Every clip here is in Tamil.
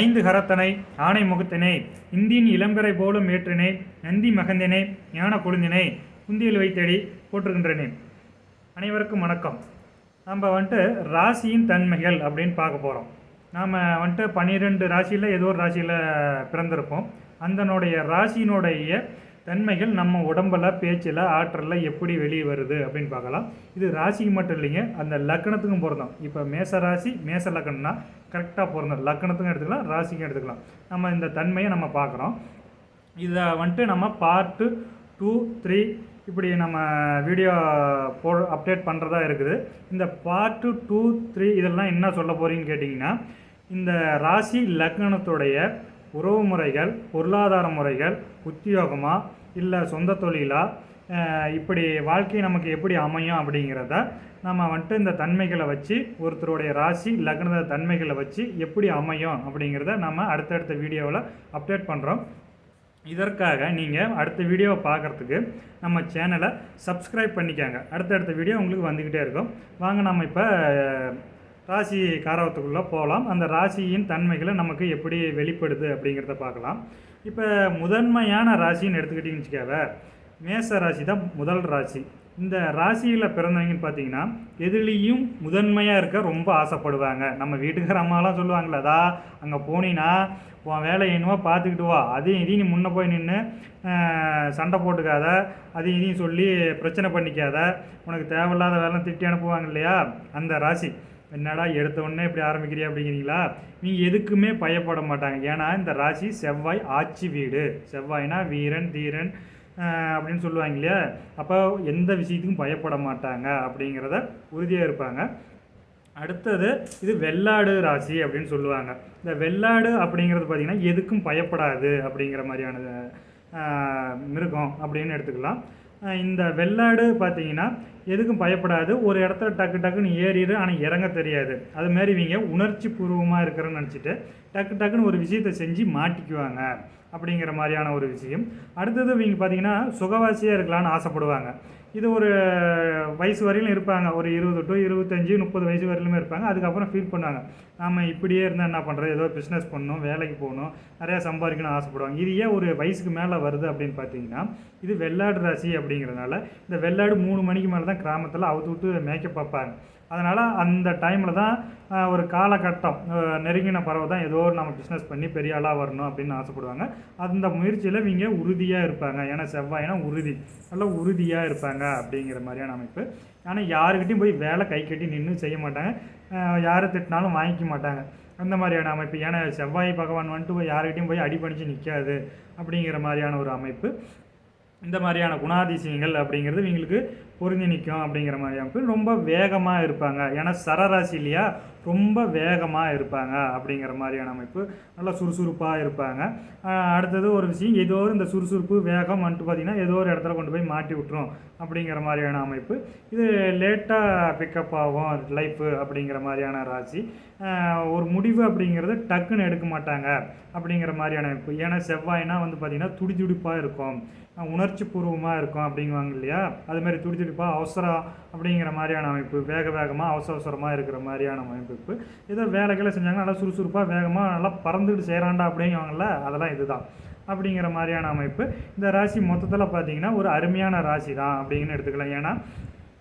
ஐந்து கரத்தனை ஆணை முகத்தினை இந்தியின் இளம்பெறை போலும் ஏற்றினை நந்தி மகந்தினை ஞான கொழுந்தினை குந்தியில் வைத்தடி போற்றுகின்றனேன் அனைவருக்கும் வணக்கம். நம்ம வந்துட்டு ராசியின் தன்மைகள் அப்படின்னு பார்க்க போகிறோம் நாம் வந்துட்டு பன்னிரெண்டு ராசியில் ஏதோ ஒரு ராசியில் பிறந்திருப்போம். அந்தனுடைய ராசியினுடைய தன்மைகள் நம்ம உடம்புல பேச்சில் ஆற்றலில் எப்படி வெளியே வருது அப்படின்னு பார்க்கலாம். இது ராசிக்கு மட்டும் இல்லைங்க அந்த லக்கணத்துக்கும் பொருந்தோம். இப்போ மேச ராசி மேச லக்கணம்னா கரெக்டாக பொருந்தோம். லக்கணத்துக்கும் எடுத்துக்கலாம் ராசிக்கும் எடுத்துக்கலாம். நம்ம இந்த தன்மையை நம்ம பார்க்குறோம். இதை வந்துட்டு நம்ம பார்ட்டு டூ த்ரீ இப்படி நம்ம வீடியோ போ அப்டேட் பண்ணுறதா இருக்குது. இந்த பார்ட்டு டூ த்ரீ இதெல்லாம் என்ன சொல்ல போகிறீங்கன்னு கேட்டிங்கன்னா இந்த ராசி லக்னத்துடைய உறவு முறைகள் பொருளாதார முறைகள் உத்தியோகமா இல்லை சொந்த தொழிலா? இப்படி வாழ்க்கை நமக்கு எப்படி அமையும் அப்படிங்கிறத நம்ம வந்துட்டு இந்த தன்மைகளை வச்சு ஒருத்தருடைய ராசி லக்னத தன்மைகளை வச்சு எப்படி அமையும் அப்படிங்கிறத நம்ம அடுத்தடுத்த வீடியோவில் அப்டேட் பண்ணுறோம் இதற்காக நீங்கள் அடுத்த வீடியோவை பார்க்குறதுக்கு நம்ம சேனலை சப்ஸ்கிரைப் பண்ணிக்கோங்க. அடுத்தடுத்த வீடியோ உங்களுக்கு வந்துக்கிட்டே இருக்கும். வாங்க நம்ம இப்போ ராசி காரவத்துக்குள்ளே போகலாம். அந்த ராசியின் தன்மைகளை நமக்கு எப்படி வெளிப்படுது அப்படிங்கிறத பார்க்கலாம். இப்போ முதன்மையான ராசின்னு எடுத்துக்கிட்டிங்கன்னு வச்சுக்காவ மேச ராசி தான் முதல் ராசி. இந்த ராசியில் பிறந்தவங்கன்னு பார்த்தீங்கன்னா எதுலேயும் முதன்மையாக இருக்க ரொம்ப ஆசைப்படுவாங்க. நம்ம வீட்டுக்கார அம்மாலாம் சொல்லுவாங்களே அதா அங்கே போனீங்கன்னா உன் வேலை என்னவோ பார்த்துக்கிட்டு வா. அதையும் இதையும் நீ முன்னே போய் நின்று சண்டை போட்டுக்காத. அதையும் இதையும் சொல்லி பிரச்சனை பண்ணிக்காத. உனக்கு தேவையில்லாத வேலை திட்டி அனுப்புவாங்க இல்லையா? அந்த ராசி. என்னடா எடுத்த உடனே இப்படி ஆரம்பிக்கிறியா அப்படிங்கிறீங்களா? நீங்கள் எதுக்குமே பயப்பட மாட்டாங்க. ஏன்னா இந்த ராசி செவ்வாய் ஆட்சி வீடு. செவ்வாய்னா வீரன் தீரன் அப்படின்னு சொல்லுவாங்க இல்லையா? அப்போ எந்த விஷயத்துக்கும் பயப்பட மாட்டாங்க அப்படிங்கிறத உறுதியாக இருப்பாங்க. அடுத்தது இது வெள்ளாடு ராசி அப்படின்னு சொல்லுவாங்க. இந்த வெள்ளாடு அப்படிங்கிறது பார்த்திங்கன்னா எதுக்கும் பயப்படாது அப்படிங்கிற மாதிரியான மிருகம் அப்படின்னு எடுத்துக்கலாம். இந்த வெள்ளாடு பார்த்தீங்கன்னா எதுக்கும் பயப்படாது. ஒரு இடத்துல டக்கு டக்குன்னு ஏறிடு ஆனால் இறங்க தெரியாது. அது மாதிரி இவங்க உணர்ச்சி பூர்வமாக இருக்கிறேன்னு நினச்சிட்டு டக்கு டக்குன்னு ஒரு விஷயத்தை செஞ்சு மாட்டிக்குவாங்க. அப்படிங்கிற மாதிரியான ஒரு விஷயம். அடுத்தது இவங்க பார்த்தீங்கன்னா சுகவாசியாக இருக்கலாம்னு ஆசைப்படுவாங்க. இது ஒரு வயசு வரையிலும் இருப்பாங்க. ஒரு இருபது டு இருபத்தஞ்சி முப்பது வயசு வரையிலுமே இருப்பாங்க. அதுக்கப்புறம் ஃபீல் பண்ணுவாங்க. நாம் இப்படியே இருந்தால் என்ன பண்ணுறது ஏதோ பிஸ்னஸ் பண்ணணும் வேலைக்கு போகணும் நிறையா சம்பாதிக்கணும்னு ஆசைப்படுவாங்க. இது ஏன் ஒரு வயசுக்கு மேலே வருது அப்படின்னு பார்த்தீங்கன்னா இது வெள்ளாடு ராசி அப்படிங்கிறதுனால இந்த வெள்ளாடு மூணு மணிக்கு மேலே தான் கிராமத்தில் அவுத்து விட்டு மேய்க்க பார்ப்பாங்க அதனால் அந்த டைமில் தான் ஒரு காலகட்டம் நெருங்கின பறவை தான் ஏதோ ஒரு நம்ம பிஸ்னஸ் பண்ணி பெரிய ஆளாக வரணும் அப்படின்னு ஆசைப்படுவாங்க. அந்த முயற்சியில் இவங்க உறுதியாக இருப்பாங்க. ஏன்னா செவ்வாய்னா உறுதி. நல்லா உறுதியாக இருப்பாங்க அப்படிங்கிற மாதிரியான அமைப்பு. ஆனால் யாருக்கிட்டையும் போய் வேலை கை கட்டி நின்று செய்ய மாட்டாங்க. யாரை திட்டினாலும் வாங்கிக்க மாட்டாங்க. அந்த மாதிரியான அமைப்பு. ஏன்னா செவ்வாய் பகவான் வந்துட்டு போய் யாருக்கிட்டையும் போய் அடிபணிச்சு நிற்காது அப்படிங்கிற மாதிரியான ஒரு அமைப்பு. இந்த மாதிரியான குணாதிசயங்கள் அப்படிங்கிறது இவங்களுக்கு பொருந்தி நிற்கும் அப்படிங்கிற மாதிரி அமைப்பு. ரொம்ப வேகமாக இருப்பாங்க. ஏன்னா சரராசி இல்லையா? ரொம்ப வேகமாக இருப்பாங்க அப்படிங்கிற மாதிரியான அமைப்பு. நல்லா சுறுசுறுப்பாக இருப்பாங்க. அடுத்தது ஒரு விஷயம் ஏதோ ஒரு இந்த சுறுசுறுப்பு வேகம் வந்துட்டு பார்த்திங்கன்னா ஏதோ ஒரு இடத்துல கொண்டு போய் மாட்டி விட்டுரும் அப்படிங்கிற மாதிரியான அமைப்பு. இது லேட்டாக பிக்கப் ஆகும் லைஃபு அப்படிங்கிற மாதிரியான ராசி. ஒரு முடிவு அப்படிங்கிறது டக்குன்னு எடுக்க மாட்டாங்க அப்படிங்கிற மாதிரியான அமைப்பு. ஏன்னா செவ்வாய்னா வந்து பார்த்திங்கன்னா துடி துடிப்பாக இருக்கும். உணர்ச்சி பூர்வமாக இருக்கும் அப்படிங்குவாங்க இல்லையா? அது மாதிரி துடி துடிப்பாக அவசரம் அப்படிங்கிற மாதிரியான அமைப்பு வேக வேகமாக அவசர அவசரமாக இருக்கிற மாதிரியான அமைப்பு. ஏதோ வேலைகளை செஞ்சாங்கன்னா நல்லா சுறுசுறுப்பாக வேகமாக நல்லா பறந்துட்டு செய்கிறாண்டா அப்படிங்குவாங்கல்ல? அதெல்லாம் இதுதான். அப்படிங்கிற மாதிரியான அமைப்பு. இந்த ராசி மொத்தத்தில் பார்த்தீங்கன்னா ஒரு அருமையான ராசி தான் அப்படின்னு எடுத்துக்கலாம். ஏன்னா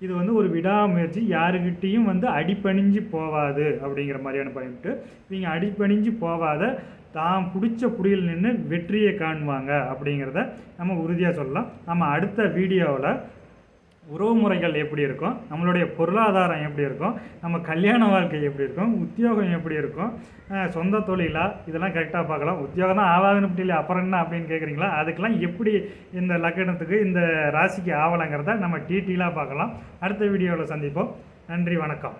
இது வந்து ஒரு விடாமுயற்சி. யாருக்கிட்டேயும் வந்து அடிபணிஞ்சு போகாது அப்படிங்கிற மாதிரியான பாயிண்ட்டு. இவங்க அடிபணிஞ்சு போகாத தான் பிடிச்ச புடியில் நின்று வெற்றியை காணுவாங்க அப்படிங்கிறத நம்ம உறுதியாக சொல்லலாம். நம்ம அடுத்த வீடியோவில் உறவுமுறைகள் எப்படி இருக்கும்? நம்மளுடைய பொருளாதாரம் எப்படி இருக்கும்? நம்ம கல்யாண வாழ்க்கை எப்படி இருக்கும்? உத்தியோகம் எப்படி இருக்கும்? சொந்த தொழிலா? இதெல்லாம் கரெக்டாக பார்க்கலாம். உத்தியோகம் தான் ஆவாதுன்னு இல்லை அப்புறம் என்ன அப்படின்னு கேட்குறீங்களா அதுக்கெல்லாம் எப்படி இந்த லக்கணத்துக்கு இந்த ராசிக்கு ஆவலங்கிறத நம்ம டீட்டெயிலாக பார்க்கலாம். அடுத்த வீடியோவில் சந்திப்போம். நன்றி வணக்கம்.